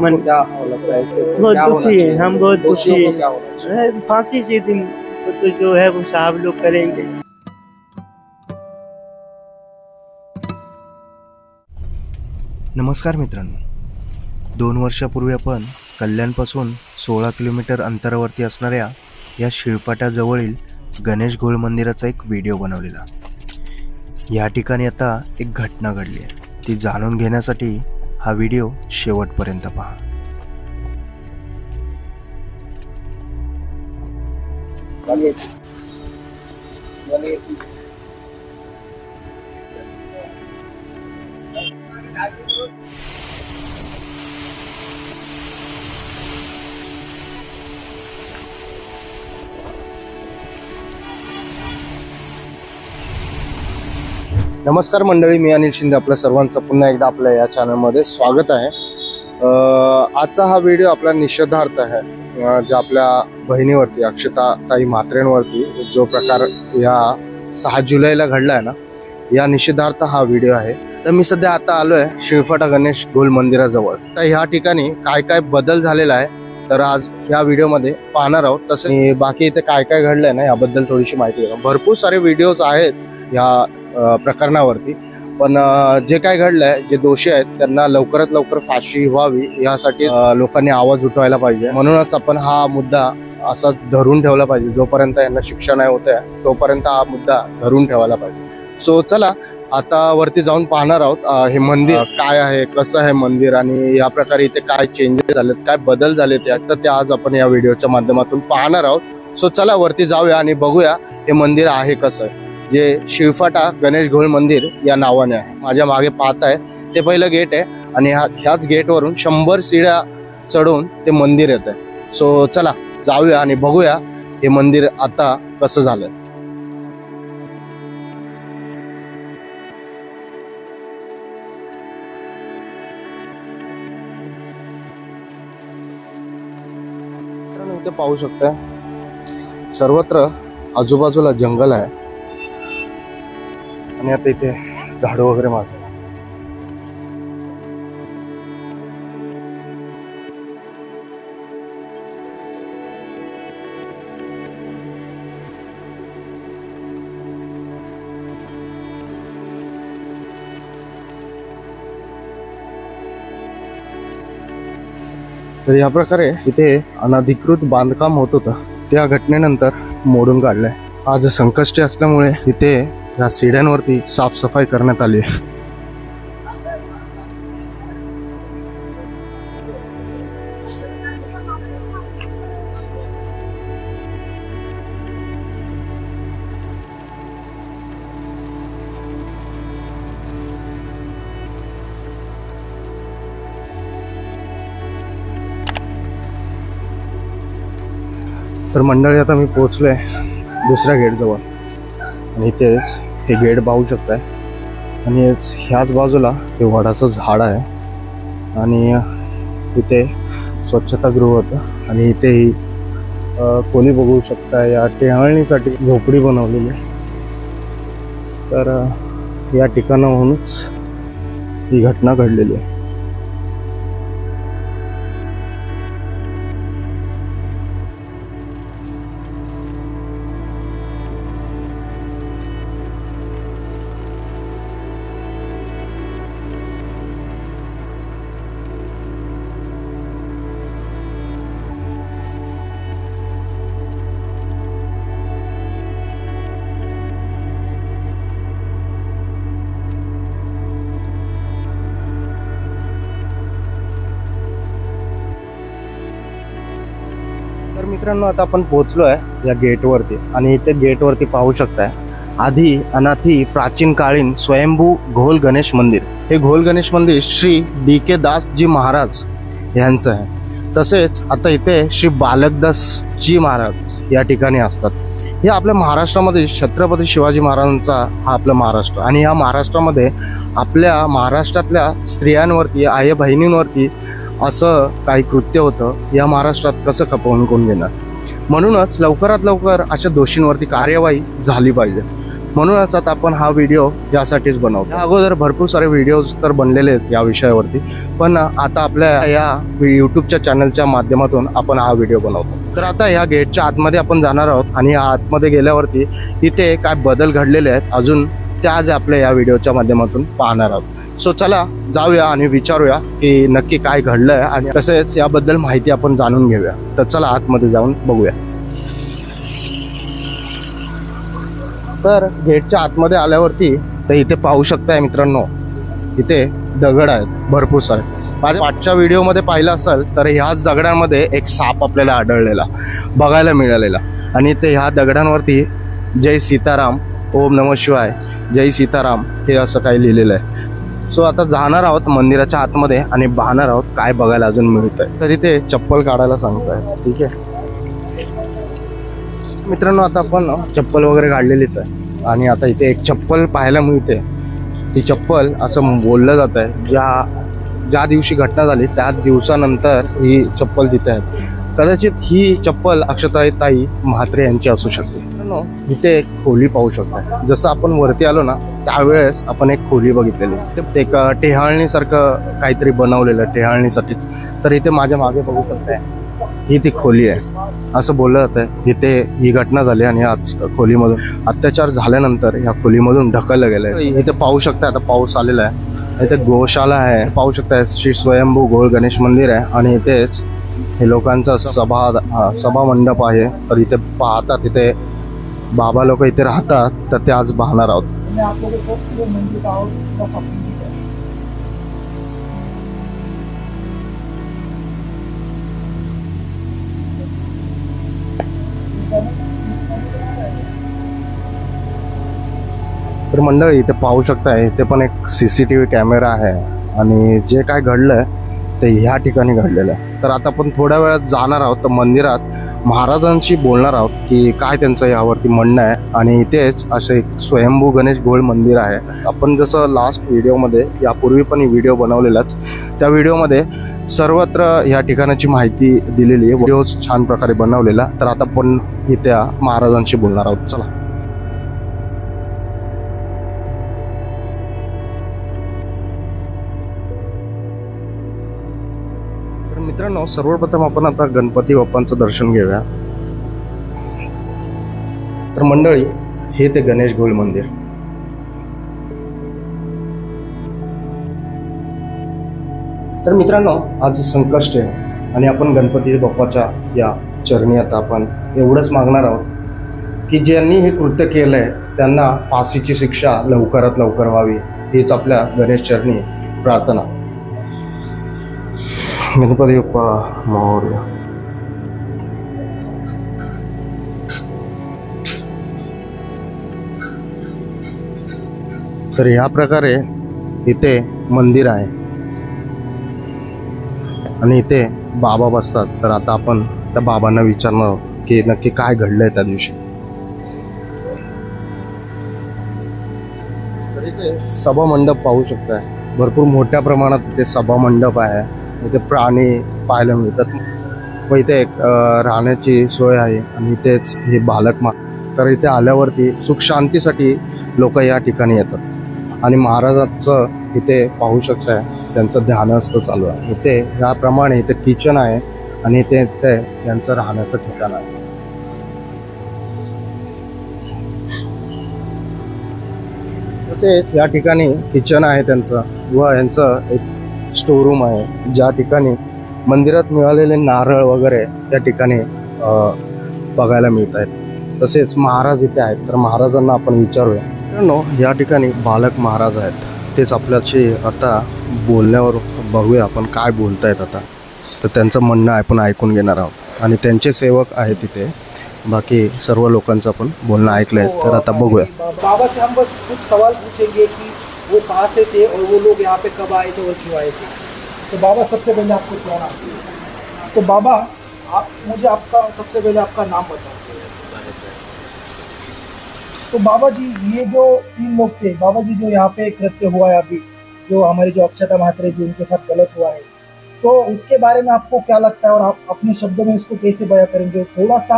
मन क्या लगता है इसके बहुत दुखी है? हम बहुत दुखी है? है, फांसी से दिन तो जो है वो साहब लोग करेंगे। नमस्कार मित्रांनो। दोन वर्षापूर्वी आपण कल्याणपासून सोळा किलोमीटर अंतरावरती असणाऱ्या या शिळफाट्याजवळील गणेश घोळ मंदिराचा एक व्हिडिओ बनवलेला. या ठिकाणी आता एक घटना घडली आहे. ती जाणून घेण्यासाठी हा व्हिडिओ शेवटपर्यंत पहा. नमस्कार मंडळी मी अनिल शिंदे आपल्या सर्वांचं पुन्हा एकदा आपल्या या चॅनलमध्ये स्वागत आहे. आजचा हा व्हिडिओ आपला निषेधार्थ आहे. ज्या आपल्या बहिणीवरती अक्षता ताई म्हात्रेंवरती जो प्रकार या सहा जुलैला घडला आहे ना या निषेधार्थ हा व्हिडिओ आहे. तर मी सध्या आता आलो आहे शिळफाटा गणेश गोल मंदिराजवळ. तर ह्या ठिकाणी काय काय बदल झालेला आहे तर आज या व्हिडिओमध्ये पाहणार आहोत. तसे बाकी इथे काय काय घडलंय ना याबद्दल थोडीशी माहिती घेऊ भरपूर सारे व्हिडिओज आहेत या प्रकरणावरती. पण जे काय घडलंय जे दोषी आहेत त्यांना लवकरात लवकर फाशी व्हावी यासाठी लोकांनी आवाज उठवायला पाहिजे. म्हणूनच आपण हा मुद्दा असाच धरून ठेवला पाहिजे. जोपर्यंत यांना शिक्षा नाही होत आहे तोपर्यंत हा मुद्दा धरून ठेवायला पाहिजे. सो चला आता वरती जाऊन पाहणार आहोत हे मंदिर काय आहे कसं आहे मंदिर आणि या प्रकारे इथे काय चेंजेस झालेत काय बदल झालेत ते तर ते आज आपण या व्हिडिओच्या माध्यमातून पाहणार आहोत. सो चला वरती जाऊया आणि बघूया हे मंदिर आहे कसं जे शिळफाटा गणेश घोळ मंदिर या नावाने आहे. माझ्या मागे पाहत आहे. ते पहिलं गेट आहे आणि ह्या ह्याच गेटवरून शंभर शिड्या चढून ते मंदिर येत आहे सो चला जाऊया आणि बघूया हे मंदिर आता कसं झालंय पाहू शकता सर्वत्र आजूबाजूला जंगल आहे. आणि आता इथे झाडं वगैरे मारतात. तर या प्रकारे इथे अनधिकृत बांधकाम होत होतं. त्या घटनेनंतर मोडून काढलंय. आज संकष्टी असल्यामुळे इथे या सिड्यांवरती साफसफाई करण्यात आली आहे. तर मंडळी आता मी पोहोचलोय दुसऱ्या गेटजवळ. आणि इथेच हे गेट पाहू शकताय. आणि ह्याच बाजूला हे वडाचं झाड आहे. आणि इथे स्वच्छतागृह होतं. आणि इथेही कोणी बघू शकता या टेहळणीसाठी झोपडी बनवलेली आहे. तर या ठिकाणाहूनच ही घटना घडलेली आहे. तर मित्रांनो आता आपण पोहोचलो आहे या गेटवरती आणि इथे गेटवरती पाहू शकताय आधी अनाथी प्राचीन कालीन स्वयंभू घोल गणेश मंदिर. हे घोल गणेश मंदिर श्री डी के दासजी महाराज यांचं आहे. तसेच आता इथे श्री बालकदासजी महाराज या ठिकाणी असतात. हे आपल्या महाराष्ट्रामध्ये छत्रपती शिवाजी महाराजांचा हा आपला महाराष्ट्र आणि या महाराष्ट्रामध्ये आपल्या महाराष्ट्रातल्या स्त्रियांवरती आई बहिणींवरती असं काही कृत्य होतं या महाराष्ट्रात कसं खपवून कोण घेणार? म्हणूनच लवकरात लवकर अशा दोषींवरती कार्यवाही झाली पाहिजे. म्हणूनच आता आपण हा व्हिडिओ यासाठीच बनवतो. या अगोदर भरपूर सारे व्हिडिओज तर बनलेले आहेत या विषयावरती पण आता आपल्या या यूट्यूबच्या चॅनलच्या माध्यमातून आपण हा व्हिडिओ बनवतो. तर आता या गेटच्या आतमध्ये आपण जाणार आहोत आणि या आतमध्ये गेल्यावरती इथे काय बदल घडलेले आहेत अजून त्या आज आपल्या या व्हिडिओच्या माध्यमातून पाहणार आहोत. सो चला जाऊया आणि विचारूया की नक्की काय घडलंय आणि तसेच याबद्दल माहिती आपण जाणून घेऊया. तर चला आतमध्ये जाऊन बघूया. तर गेटच्या आतमध्ये आल्यावरती तर इथे पाहू शकताय मित्रांनो इथे दगड आहेत भरपूर सारे. माझ्या मागच्या व्हिडिओमध्ये पाहिलं असेल तर ह्याच दगडांमध्ये एक साप आपल्याला आढळलेला बघायला मिळालेला. आणि ते ह्या दगडांवरती जय सीताराम ओम नम शिवाय. जय सीताराम हे असं काही लिहिलेलं आहे. सो आता जाणार आहोत मंदिराच्या आतमध्ये आणि पाहणार आहोत काय बघायला अजून मिळत आहे तरी ते चप्पल काढायला सांगताय. ठीक आहे? मित्रांनो आता आपण चप्पल वगैरे काढलेलीच आहे. आणि आता इथे एक चप्पल पाहायला मिळते. ती चप्पल असं बोललं जात आहे ज्या ज्या दिवशी घटना झाली त्याच दिवसानंतर ही चप्पल तिथे आहे. कदाचित ही चप्पल अक्षताई ताई म्हात्रे यांची असू शकते. मित्रांनो, इथे एक खोली पाहू शकता. जसं आपण वरती आलो ना त्यावेळेस आपण एक खोली बघितलेली. ते एक टेहाळणीसारखं काहीतरी बनवलेलं टेहाळणीसाठीच. तर इथे माझ्या मागे बघू शकताय. ही ती खोली आहे. असं बोललं जातं इथे ही घटना झाली आणि आज खोलीमधून अत्याचार झाल्यानंतर या खोलीमधून ढकललं गेलंय. इथे पाहू शकता आता पाऊस आलेला आहे. इथे गोशाला आहे. पाहू शकता श्री स्वयंभू गोळ गणेश मंदिर आहे. आणि इथेच हे लोकांचा सभा सभा मंडप आहे. तर इथे पाहतात इथे बाबा लोक इथे राहतात तर ते आज पाहणार आहोत मैं आप लोगों को पूरे मंदिर का और पूरा सब कुछ दिखाऊंगा। तर मंडळी इथे पाहू शकताय इथे पण एक C C T V camera आहे आणि जे काय घडलंय ते ह्या ठिकाणी घडलेलं आहे. तर आता आपण थोड्या वेळात जाणार आहोत तर मंदिरात महाराजांशी बोलणार आहोत की काय त्यांचं यावरती म्हणणं आहे. आणि इथेच असे एक स्वयंभू गणेश गोळ मंदिर आहे. आपण जसं लास्ट व्हिडिओमध्ये यापूर्वी पण व्हिडिओ बनवलेलाच. त्या व्हिडिओमध्ये सर्वत्र या ठिकाणाची माहिती दिलेली आहे. व्हिडिओ छान प्रकारे बनवलेला. तर आता आपण इथे महाराजांशी बोलणार आहोत. चला. मित्रांनो सर्वप्रथम आपण आता गणपती बाप्पांचं दर्शन घेऊया. तर मंडळी हे ते गणेश गोळ मंदिर. तर मित्रांनो आज संकष्ट आहे आणि आपण गणपती बाप्पाच्या या चरणी आता आपण एवढंच मागणार आहोत की ज्यांनी हे कृत्य केलंय त्यांना फाशीची शिक्षा लवकरात लवकर व्हावी हीच आपल्या गणेश चरणी प्रार्थना. गणपती बाप्पा तर ह्या प्रकारे इथे मंदिर आहे. आणि इथे बाबा बसतात. तर आता आपण त्या बाबांना विचारणार आहोत की नक्की काय घडलंय त्या दिवशी. सभा मंडप पाहू शकताय. भरपूर मोठ्या प्रमाणात इथे सभा मंडप आहे. इथे प्राणी पाहायला मिळतात. व इथे एक राहण्याची सोय आहे आणि इथेच हे बालक मा तर इथे आल्यावरती सुखशांतीसाठी लोक या ठिकाणी येतात. आणि महाराजांचं इथे पाहू शकताय त्यांचं ध्यानस्थ चालू आहे. इथे याप्रमाणे इथे किचन आहे आणि इथे ते त्यांचं राहण्याचं ठिकाण आहे. तसेच या ठिकाणी किचन आहे त्यांचं व यांचं एक स्टोरूम आहे. ज्या ठिकाणी मंदिरात मिळालेले नारळ वगैरे त्या ठिकाणी बघायला मिळत आहेत तसेच महाराज इथे आहेत. तर महाराजांना आपण विचारूया. मित्रांनो या ठिकाणी बालक महाराज आहेत. तेच आपल्याशी आता बोलण्यावर बघूया आपण काय बोलत आहेत आता. तर त्यांचं म्हणणं आपण ऐकून घेणार आहोत. आणि त्यांचे सेवक आहेत तिथे. बाकी सर्व लोकांचं आपण बोलणं ऐकलंय. तर आता बघूया. बाबा से हम बस कुछ सवाल पूछेंगे की वो कहाँ से थे और वो लोग यहाँ पे कब आए थे और क्यों आए थे? तो बाबा, सबसे पहले आपको क्या तो बाबा, आप, मुझे आपका, सबसे पहले आपका नाम बताओ। तो बाबा जी ये जो तीन लोग थे बाबा जी जो यहाँ पे कृत्य हुआ है अभी, जो हमारे जो अक्षता महात्रे जी, उनके साथ गलत हुआ है तो उसके बारे में आपको क्या लगता है और आप अपने शब्दों में उसको कैसे बयां करेंगे? थोड़ा सा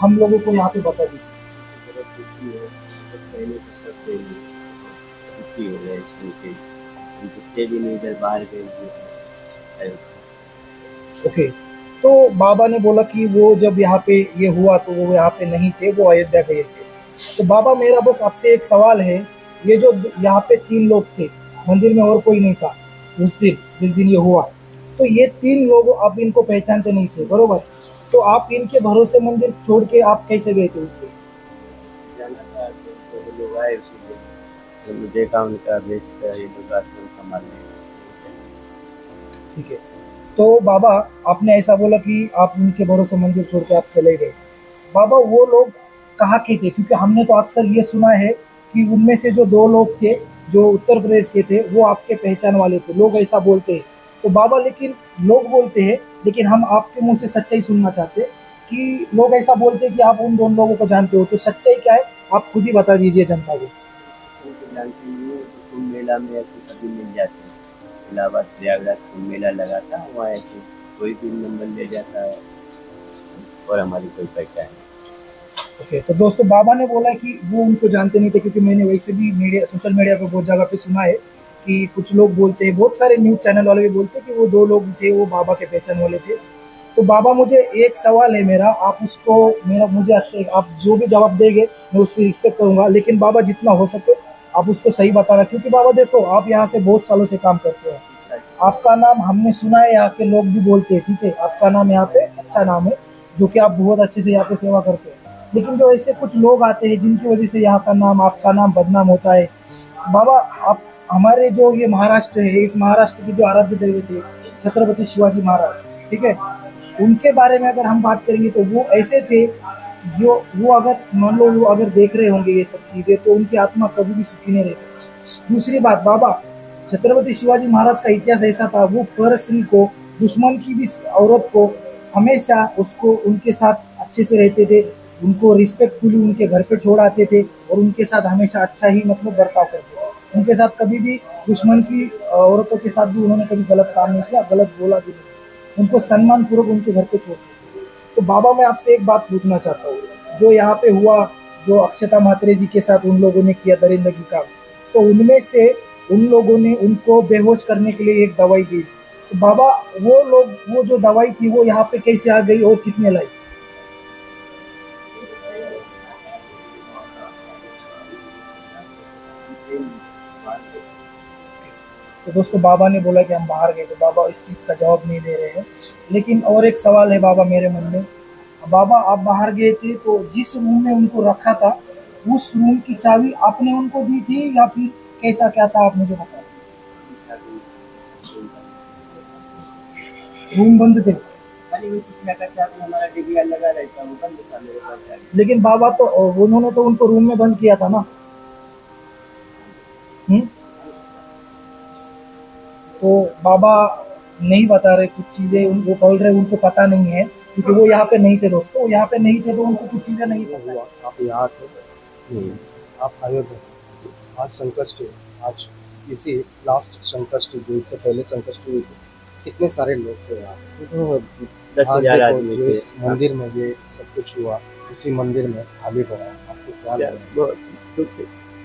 हम लोगों को यहाँ पे बता दीजिए। दुखी है तो तो गए सुन के कुत्ते भी नहीं इधर बाहर गए ओके तो बाबा ने बोला कि वो जब यहाँ पे ये हुआ तो वो यहाँ पे नहीं थे वो अयोध्या गए थे। तो बाबा मेरा बस आपसे एक सवाल है ये जो यहाँ पे तीन लोग थे मंदिर में और कोई नहीं था उस दिन जिस दिन ये हुआ तो ये तीन लोग आप इनको पहचानते नहीं थे बरोबर? तो आप इनके भरोसे मंदिर छोड़ के आप कैसे गए थे उस दिन? था तो बेच का ये लोग आश्रम संभालने ठीक है। तो बाबा, आपने ऐसा बोला कि आप उनके भरोसे मंदिर छोड़ के आप चले गए। बाबा, वो लोग कहाँ के थे? क्योंकि हमने तो अक्सर ये सुना है कि उनमें से जो दो लोग थे, जो उत्तर प्रदेश के थे, वो आपके पहचान वाले थे। लोग ऐसा बोलते हैं। तो बाबा, लेकिन लोग बोलते हैं, लेकिन हम आपके मुँह से सच्चाई सुनना चाहते हैं कि लोग ऐसा बोलते हैं कि आप उन दोनों लोगों को जानते हो। तो सच्चाई क्या है? आप खुद ही बता दीजिए जनता को। जानते हो तो कुंभ मेला में ऐसे कभी मिल जाते हैं इलाहाबाद प्रयागराज कुंभ मेला लगा था वहाँ ऐसे कोई भी नंबर ले जाता है और हमारी कोई पहचान नहीं। ओके तो दोस्तों, बाबा ने बोला कि वो उनको जानते नहीं थे क्योंकि मैंने वैसे भी मीडिया सोशल मीडिया पे बहुत जगह पे सुना है कि कुछ लोग बोलते हैं, बहुत सारे न्यूज़ चैनल वाले भी बोलते हैं कि वो दो लोग थे, वो बाबा के पहचान वाले थे तो बाबा, मुझे एक सवाल है मेरा, आप उसको मेरा, मुझे अच्छे, आप जो भी जवाब देंगे, मैं उसकी रिस्पेक्ट करूँगा, लेकिन बाबा जितना हो सके आप उसको सही बताना क्योंकि बाबा देखो, आप यहाँ से बहुत सालों से काम करते हैं। आपका नाम हमने सुना है, यहाँ के लोग भी बोलते हैं, ठीक है? आपका नाम यहाँ पे अच्छा नाम है, जो कि आप बहुत अच्छे से यहाँ पे सेवा करते हैं। लेकिन जो ऐसे कुछ लोग आते हैं, जिनकी वजह से यहाँ का नाम, आपका नाम बदनाम होता है। बाबा, आप, हमारे जो ये महाराष्ट्र है, इस महाराष्ट्र के जो आराध्य देवी थे, छत्रपति शिवाजी महाराज, ठीक है? उनके बारे में अगर हम बात करेंगे तो वो ऐसे थे जो, वो अगर, मान लो, वो अगर देख रहे होंगे ये सब चीज़ें तो उनकी आत्मा कभी भी सुखी नहीं रह सकती। दूसरी बात, बाबा, छत्रपति शिवाजी महाराज का इतिहास ऐसा था, वो पर स्त्री को, दुश्मन की भी औरत को, हमेशा उसको, उनके साथ अच्छे से रहते थे, उनको रिस्पेक्टफुली उनके घर पे छोड़ आते थे, और उनके साथ हमेशा अच्छा ही मतलब बर्ताव करते थे। उनके साथ कभी भी दुश्मन की औरतों के साथ भी उन्होंने कभी गलत काम नहीं किया, गलत बोला भी नहीं। उनको सम्मान पूर्वक उनके घर पे छोड़ते तो बाबा, मैं आपसे एक बात पूछना चाहता हूँ। जो यहाँ पे हुआ, जो अक्षता मात्रे जी के साथ उन लोगों ने किया दरिंदगी का तो उनमें से उन लोगों ने उनको बेहोश करने के लिए एक दवाई दी। तो बाबा, वो लोग, वो जो दवाई थी, वो यहाँ पे कैसे आ गई और किसने लाई? तो दोस्तों बाबा ने बोला कि हम बाहर गए तो बाबा इस चीज़ का जवाब नहीं दे रहे हैं। लेकिन और एक सवाल है बाबा मेरे मन में। बाबा आप बाहर गए थे तो जिस रूम में उनको रखा था उस रूम की चाबी आपने उनको दी थी या फिर कैसा क्या था आप मुझे बताओ? रूम बंद थे। लेकिन बाबा तो उन्होंने तो उनको रूम में बंद किया था ना। तो बाबा नहीं बता रहे कुछ चीज़ें उनको बोल रहे उनको पता नहीं है क्योंकि वो यहाँ पे नहीं थे दोस्तों। वो यहाँ पे नहीं थे तो उनको कुछ चीज़ें नहीं पता। हुआ आप यहाँ थे आप अयोध्या आज संकष्टी आज इसी लास्ट संकष्टी जो इससे पहले संकष्टी हुई थी। कितने सारे लोग थे यहाँ तो दस हज़ार आदमी थे। मंदिर में ये सब कुछ हुआ उसी मंदिर में खाली पड़ा आपको क्या लग? रहा है? बहुत दुख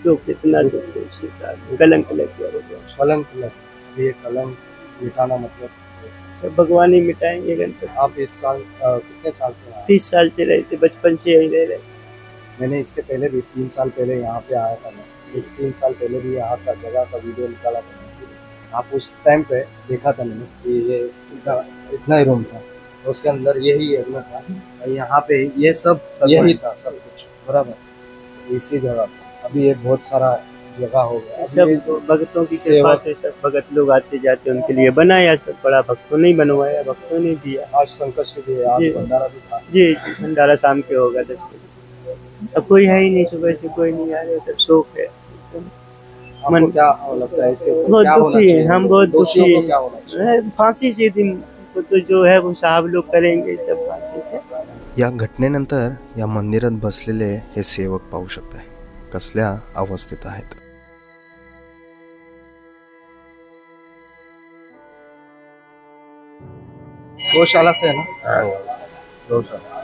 दुख कितना दुख कलंक लग गया वो कलंक लग ये कलंक मिटाना मतलब सब भगवान ही मिटाएँगे गणपति। आप इस साल अ, कितने साल से आए? तीस साल से रहे थे बचपन से यही रह रहे। मैंने इसके पहले भी तीन साल पहले यहाँ पे आया था मैं। इस तीन साल पहले भी यहाँ का जगह का वीडियो निकाला था आप उस टाइम पे देखा था मैंने कि ये इतना इतना ही रूम था। उसके अंदर यही एरिया था। और यहाँ पे ये सब यही था सब कुछ। बराबर। इसी जगह अभी ये बहुत सारा जगह हो गया सब तो भक्तों की सेवा- कृपा से सब भगत लोग आते जाते उनके लिए बनाया सब बड़ा भक्तों ने बनवाया भक्तों ने दिया। आज संकष्ट भी है आज जी। भंडारा भी था। जी जी, भंडारा शाम के होगा दस बजे। अब कोई है ही नहीं सुबह से कोई नहीं आ रहा सब शोक है। मन- क्या लगता है इसके बहुत दुखी है, हम बहुत दुखी को हैं। क्या होना चाहिए? अरे, फांसी से दिन तो जो है वो साहब लोग करेंगे सब फांसी से। या घटनेनंतर या मंदिरात बसलेले हे सेवक पाहू शकताय कसल्या अवस्थेत आहेत? गौशाला से है ना? गौशाला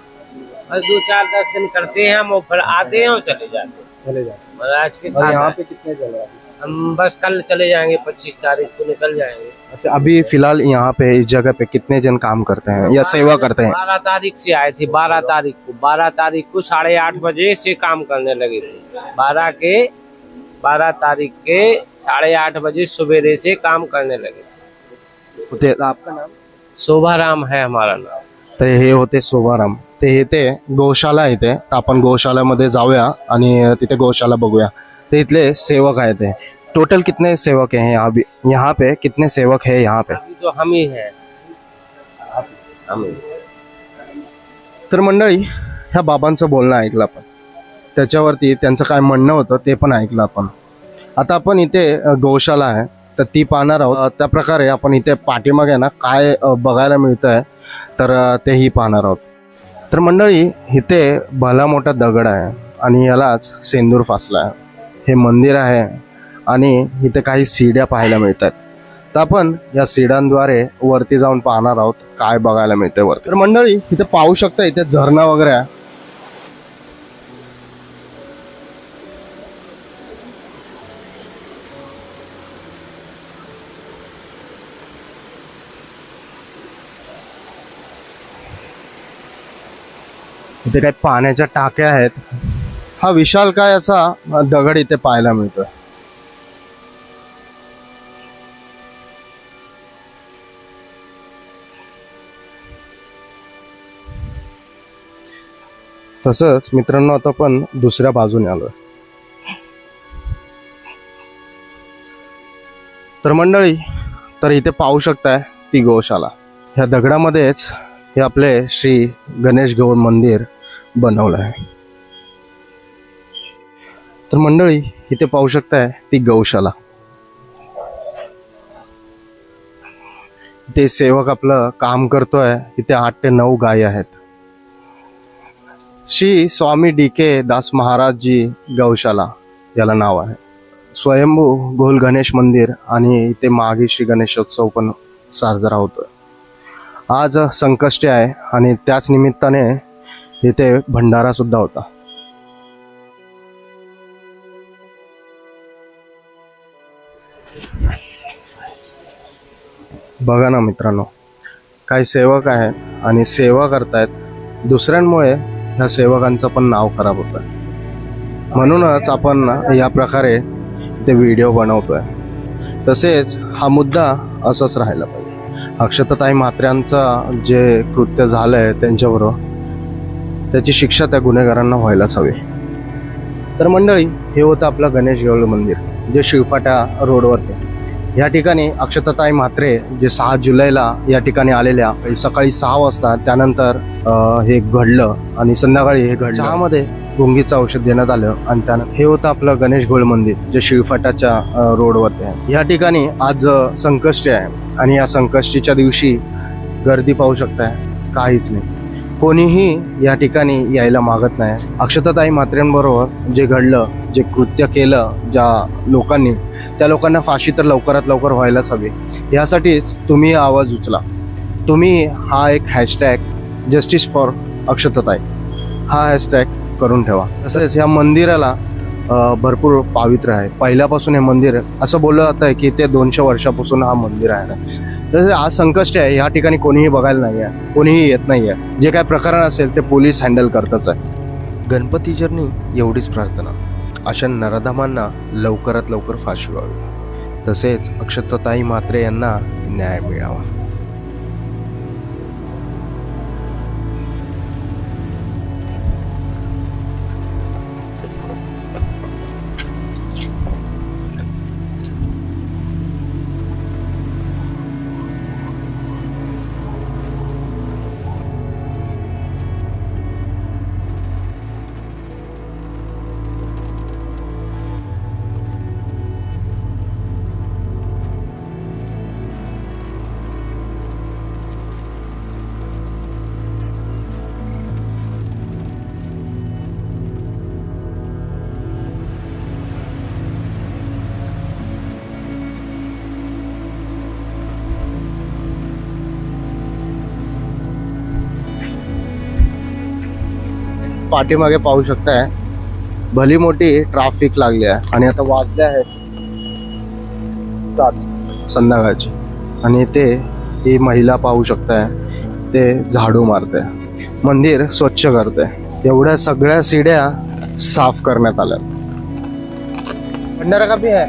बस दो चार दस दिन करते हैं हम और फिर आते हैं और चले जाते हैं। चले जाते महाराज के हैं और यहाँ पे कितने है? हम बस कल चले जाएँगे पच्चीस तारीख को निकल जाएँगे। अच्छा अभी फ़िलहाल यहाँ पे इस जगह पे कितने जन काम करते हैं या सेवा करते हैं? बारह तारीख से आए थे बारह तारीख को। बारह तारीख को साढ़े आठ बजे से काम करने लगे थे। बारह के बारह तारीख के साढ़े आठ बजे सवेरे से काम करने लगे होते आपका नाम? शोभाराम है हमारा नाम। तर हे होते शोभाराम. ते इथे गोशाला इथे. तर आपण गोशालामध्ये जाऊया आणि तिथे गोशाला बघूया. ते इथले सेवक आहेत ते. टोटल कितने सेवक हैं यहाँ भी यहाँ पे कितने सेवक है यहाँ पे? अभी तो हम ही हैं। हम ही। तर मंडळी ह्या बाबांचं बोलणं ऐकलं आपण. त्याच्यावरती त्यांचं काय म्हणणं होतं ते पण ऐकलं आपण. आता आपण इथे अ, गोशाला आहे. तर ती पाहणार आहोत. त्या प्रकारे आपण इथे पाठीमागे ना काय बघायला मिळतं आहे तर तेही पाहणार आहोत. तर मंडळी इथे भला मोठा दगड आहे आणि यालाच सेंदूर फासला आहे. हे मंदिर आहे आणि इथे काही सीड्या पाहायला मिळतात. तर आपण या सीडांद्वारे वरती जाऊन पाहणार आहोत काय बघायला मिळते वरती. तर मंडळी इथे पाहू शकता इथे झरणा वगैरे आहे. इथे काही पाण्याच्या टाक्या आहेत. हा विशाल काय असा दगड इथे पाहायला मिळतोय? तसंच मित्रांनो आता पण दुसऱ्या बाजूने आलोय. तर मंडळी तर इथे पाहू शकताय ती गोशाला. ह्या दगडामध्येच हे आपले श्री गणेश गौर मंदिर बनवलं आहे. तर मंडळी इथे पाहू शकताय ती गौशाला. ते सेवक आपलं काम करतोय. इथे आठ ते नऊ गायी आहेत. श्री स्वामी डी के दास महाराज जी गौशाला याला नाव आहे. स्वयंभू गोल गणेश मंदिर आणि इथे मागे श्री गणेशोत्सव पण साजरा होतोय. आज संकष्टी आहे आणि त्याच निमित्ताने इथे भंडारा सुद्धा होता. बघा ना मित्रांनो काही सेवक आहेत आणि सेवा करतायत. दुसऱ्यांमुळे ह्या सेवकांचं पण नाव खराब होत आहे म्हणूनच आपण या प्रकारे ते व्हिडिओ बनवतोय. तसेच हा मुद्दा असाच राहिला पाहिजे. अक्षताताई म्हात्र्यांचा जे कृत्य झालं आहे त्यांच्याबरोबर त्याची शिक्षा त्या गुन्हेगारांना व्हायलाच हवी. तर मंडळी हे होतं आपलं गणेश गवळ मंदिर जे शिवफाट्या रोडवरती. या ठिकाणी अक्षताताई म्हात्रे जे सहा जुलैला या ठिकाणी आलेल्या म्हणजे सकाळी सहा वाजता त्यानंतर हे घडलं आणि संध्याकाळी हे घडलं. चहामध्ये गुंगीचं औषध देण्यात आलं आणि त्यानं हे होतं आपलं गणेश घोळ मंदिर जे शिवफाटाच्या रोडवरती आहे या ठिकाणी आज संकष्टी आहे आणि या संकष्टीच्या दिवशी गर्दी पाहू शकताय काहीच नाही. कोणीही या ठिकाणी यायला मागत नाही. अक्षताताई म्हात्रेंबरोबर जे घडलं जे कृत्य केलं ज्या लोकांनी त्या लोकांना फाशी तर लवकरात लवकर व्हायलाच हवी. यासाठीच तुम्ही आवाज उचला. तुम्ही हा एक हॅशटॅग जस्टिस फॉर अक्षतताई. हा हॅशटॅग करून ठेवा. तसेच या मंदिराला भरपूर पावित्र्य आहे. पहिल्यापासून हे मंदिर असं बोललं जातं आहे की ते दोनशे वर्षापासून हा मंदिर आहे तसेच आज संकष्ट आहे ह्या ठिकाणी कोणीही बघायला नाही आहे कोणीही येत नाही आहे. जे काय प्रकरण असेल ते पोलीस हँडल करतच आहे. गणपती जर्नी एवढीच प्रार्थना. अशा नराधमांना लवकरात लवकर फाशी व्हावी. तसेच अक्षताताई म्हात्रे यांना न्याय मिळावा. पाठीमागे पाहू शकताय. भली मोठी ट्रॅफिक लागली आहे. आणि आता वाजले आहेत सात संध्याकाळची. आणि ते ही महिला पाहू शकताय. ते झाडू मारते मंदिर स्वच्छ करते एवढ्या सगळ्या सिड्या साफ करण्यात आल्या. भंडारा का भी है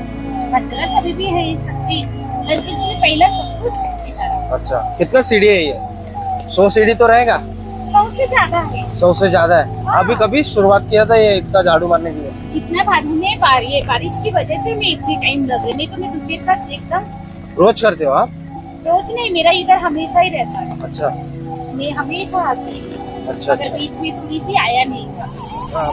भंडारा कभी भी है ये सकती बल्कि उसने पहला सब कुछ सिखाया अच्छा कितना सीढ़ी है? ये सौ सीढ़ी तो रहेगा सौ से ज्यादा है सौ से ज़्यादा है। अभी कभी शुरुआत किया था ये इतना झाड़ू मारने के लिए। इतना बारिश की वजह से मैं इतनी टाइम लग रही नहीं तो मैं दोपहर तक एकदम रोज करते हो आप? रोज नहीं मेरा इधर हमेशा ही रहता है। अच्छा। मैं हमेशा आती हूँ। अच्छा अगर बीच में थोड़ी सी आया नहीं। था हाँ.